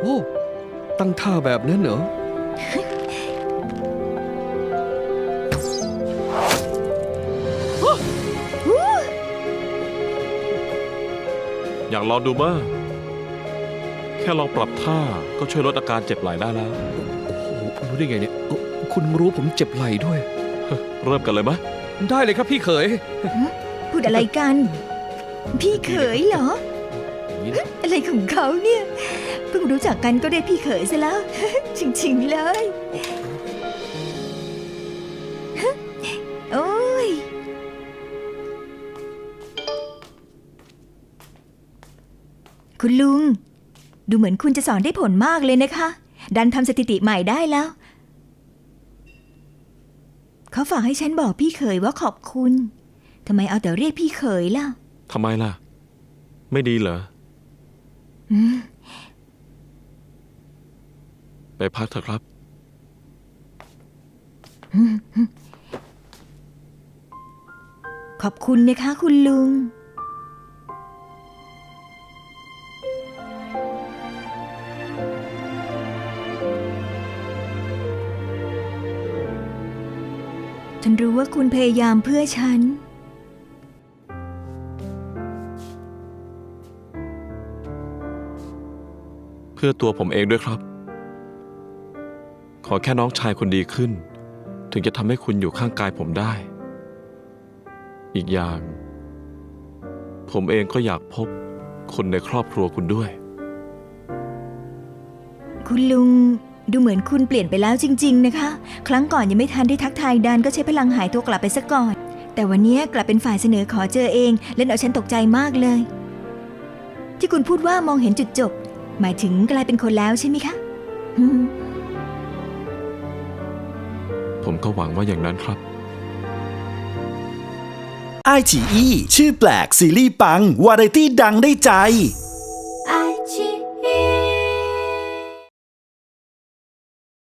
โอ้ตั้งท่าแบบนั้นเหรอ อยากลองดูบ้างแค่ลองปรับท่าก็ช่วยลดอาการเจ็บไหล่ได้แล้ว โอ้โหรู้ได้ไงเนี่ยเอ้าคุณรู้ผมเจ็บไหล่ด้วย เริ่มกันเลยไหมได้เลยครับพี่เขย พูดอะไรกัน พี่เขยเหรอ อย่างนี้นะอะไรของเขาเนี่ยเพิ่งรู้จักกันก็ได้พี่เขยซะแล้ว จริงๆเลยโอ้ยคุณลุง ดูเหมือนคุณจะสอนได้ผลมากเลยนะคะ ดันทำสถิติใหม่ได้แล้ว เขาฝากให้ฉันบอกพี่เขยว่าขอบคุณทำไมเอาแต่เรียกพี่เขยล่ะทำไมล่ะ ไม่ดีเหรออ ไปพักเถอะครับ ขอบคุณนะคะ คุณลุง ฉันรู้ว่าคุณพยายามเพื่อฉัน พื่อตัวผมเองด้วยครับ ขอแค่น้องชายคนดีขึ้น ถึงจะทำให้คุณอยู่ข้างกายผมได้ อีกอย่าง ผมเองก็อยากพบคนในครอบครัวคุณด้วย คุณลุงดูเหมือนคุณเปลี่ยนไปแล้วจริง ๆ นะคะ ครั้งก่อนยังไม่ทันได้ทักทายดันก็ใช้พลังหายตัวกลับไปซะก่อน แต่วันนี้กลับเป็นฝ่ายเสนอขอเจอเอง เล่นเอาฉันตกใจมากเลย ที่คุณพูดว่ามองเห็นจุดจบ หมายถึงกลายเป็นคนแล้วใช่ไหมคะอืมผมก็หวังว่าอย่างนั้นครับ ไอฉีอีชื่อแปลกซีรีส์ปัง วาไรตี้ดังได้ใจ